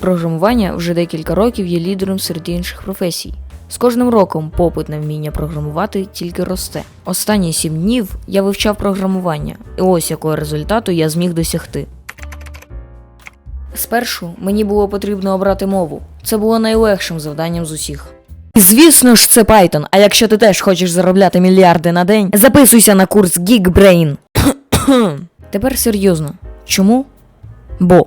Програмування вже декілька років є лідером серед інших професій. З кожним роком попит на вміння програмувати тільки росте. Останні сім днів я вивчав програмування, і ось якого результату я зміг досягти. Спершу мені було потрібно обрати мову. Це було найлегшим завданням з усіх. Звісно ж, це Python. А якщо ти теж хочеш заробляти мільярди на день, записуйся на курс Geekbrain. Тепер серйозно. Чому? Бо.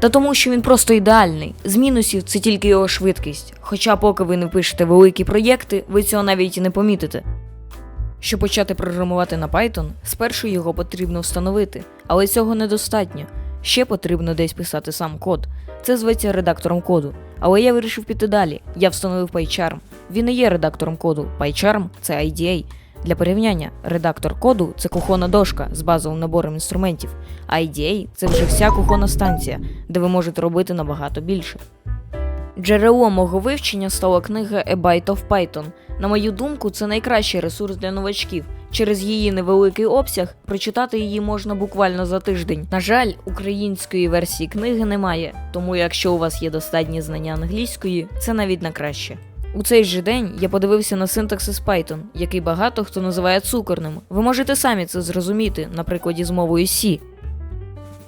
Та тому, що він просто ідеальний. З мінусів це тільки його швидкість. Хоча, поки ви не пишете великі проєкти, ви цього навіть і не помітите. Щоб почати програмувати на Python, спершу його потрібно встановити, але цього недостатньо. Ще потрібно десь писати сам код. Це зветься редактором коду. Але я вирішив піти далі. Я встановив PyCharm. Він не є редактором коду. PyCharm – це IDA. Для порівняння, редактор коду це кухонна дошка з базовим набором інструментів, а IDA – це вже вся кухонна станція, де ви можете робити набагато більше. Джерелом мого вивчення стала книга A Byte of Python. На мою думку, це найкращий ресурс для новачків. Через її невеликий обсяг прочитати її можна буквально за тиждень. На жаль, української версії книги немає, тому якщо у вас є достатні знання англійської, це навіть на краще. У цей же день я подивився на синтаксис Python, який багато хто називає цукорним. Ви можете самі це зрозуміти на прикладі з мовою C.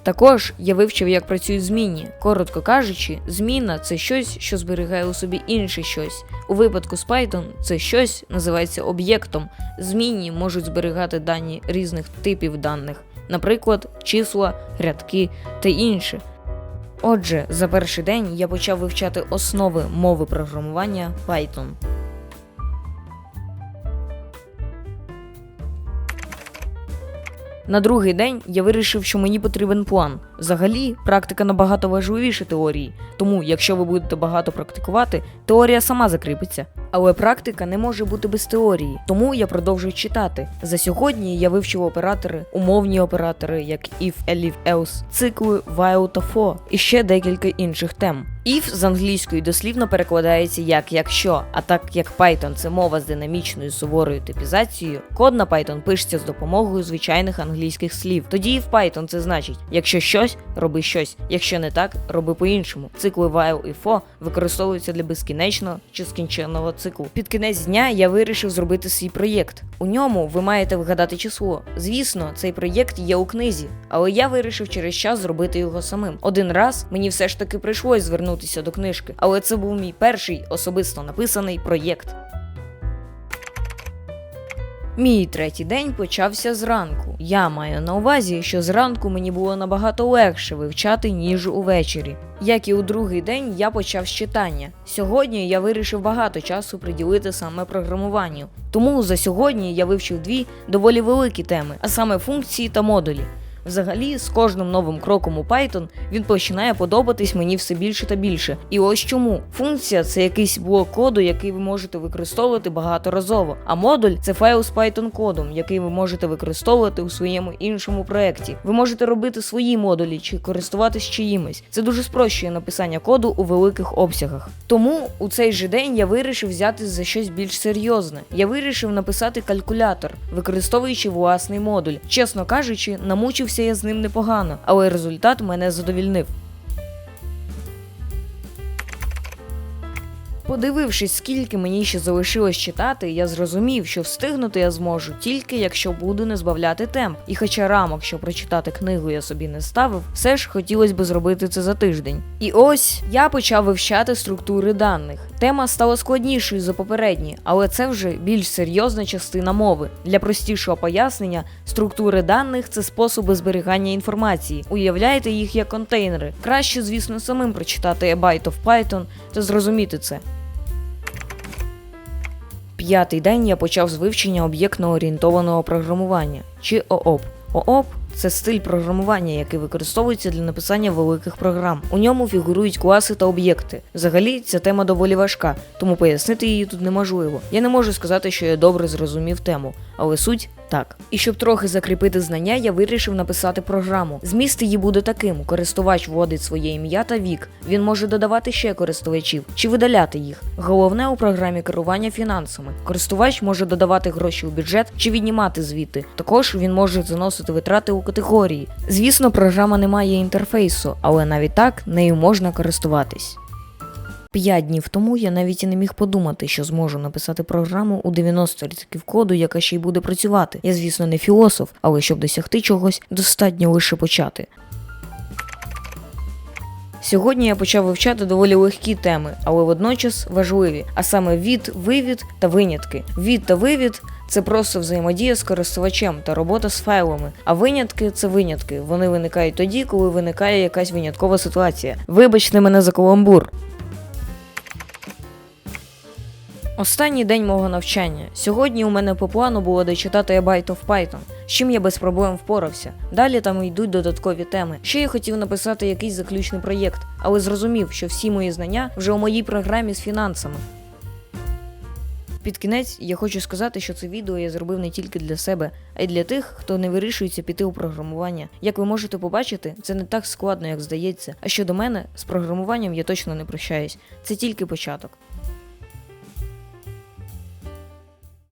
Також я вивчив, як працюють змінні. Коротко кажучи, зміна це щось, що зберігає у собі інше щось. У випадку з Python це щось називається об'єктом. Змінні можуть зберігати дані різних типів даних, наприклад, числа, рядки та інше. Отже, за перший день я почав вивчати основи мови програмування Python. На другий день я вирішив, що мені потрібен план. Взагалі, практика набагато важливіше теорії, тому якщо ви будете багато практикувати, теорія сама закріпиться. Але практика не може бути без теорії, тому я продовжую читати. За сьогодні я вивчив оператори, умовні оператори, як if, elif, else, цикли, while та for, і ще декілька інших тем. If з англійської дослівно перекладається як якщо, а так як Python це мова з динамічною суворою типізацією, код на Python пишеться з допомогою звичайних англійських слів. Тоді і в Python це значить, якщо щось, роби щось, якщо не так, роби по-іншому. Цикли while і for використовуються для безкінечного чи скінченного циклу. Під кінець дня я вирішив зробити свій проєкт. У ньому ви маєте вгадати число. Звісно, цей проєкт є у книзі, але я вирішив через час зробити його самим. Один раз мені все ж таки прийшлось звернутися до книжки, але це був мій перший особисто написаний проєкт. Мій третій день почався зранку. Я маю на увазі, що зранку мені було набагато легше вивчати, ніж увечері. Як і у другий день, я почав з читання. Сьогодні я вирішив багато часу приділити саме програмуванню. Тому за сьогодні я вивчив дві доволі великі теми, а саме функції та модулі. Взагалі, з кожним новим кроком у Python він починає подобатись мені все більше та більше. І ось чому функція це якийсь блок коду, який ви можете використовувати багаторазово. А модуль це файл з Python кодом, який ви можете використовувати у своєму іншому проєкті. Ви можете робити свої модулі чи користуватись чиїмось. Це дуже спрощує написання коду у великих обсягах. Тому у цей же день я вирішив взяти за щось більш серйозне. Я вирішив написати калькулятор, використовуючи власний модуль. Чесно кажучи, намучився я з ним непогано, але результат мене задовільнив. Подивившись, скільки мені ще залишилось читати, я зрозумів, що встигнути я зможу тільки якщо буду не збавляти темп. І хоча рамок, щоб прочитати книгу, я собі не ставив, все ж хотілося б зробити це за тиждень. І ось я почав вивчати структури даних. Тема стала складнішою за попередні, але це вже більш серйозна частина мови. Для простішого пояснення, структури даних це способи зберігання інформації. Уявляйте їх як контейнери. Краще, звісно, самим прочитати A Byte of Python та зрозуміти це. П'ятий день я почав з вивчення об'єктно орієнтованого програмування чи ООП. ООП це стиль програмування, який використовується для написання великих програм. У ньому фігурують класи та об'єкти. Взагалі, ця тема доволі важка, тому пояснити її тут неможливо. Я не можу сказати, що я добре зрозумів тему, але суть Так. І щоб трохи закріпити знання, я вирішив написати програму. Зміст її буде таким: користувач вводить своє ім'я та вік. Він може додавати ще користувачів чи видаляти їх. Головне у програмі керування фінансами. Користувач може додавати гроші у бюджет чи віднімати звідти. Також він може заносити витрати у категорії. Звісно, програма не має інтерфейсу, але навіть так нею можна користуватись. П'ять днів тому я навіть і не міг подумати, що зможу написати програму у 90 рядків коду, яка ще й буде працювати. Я, звісно, не філософ, але щоб досягти чогось, достатньо лише почати. Сьогодні я почав вивчати доволі легкі теми, але водночас важливі, а саме від, вивід та винятки. Від та вивід це просто взаємодія з користувачем та робота з файлами. А винятки це винятки. Вони виникають тоді, коли виникає якась виняткова ситуація. Вибачте мене за каламбур. Останній день мого навчання. Сьогодні у мене по плану було дочитати Byte of Python, чим я без проблем впорався. Далі там йдуть додаткові теми. Ще я хотів написати якийсь заключний проєкт, але зрозумів, що всі мої знання вже у моїй програмі з фінансами. Під кінець я хочу сказати, що це відео я зробив не тільки для себе, а й для тих, хто не вирішується піти у програмування. Як ви можете побачити, це не так складно, як здається. А щодо мене, з програмуванням я точно не прощаюсь. Це тільки початок.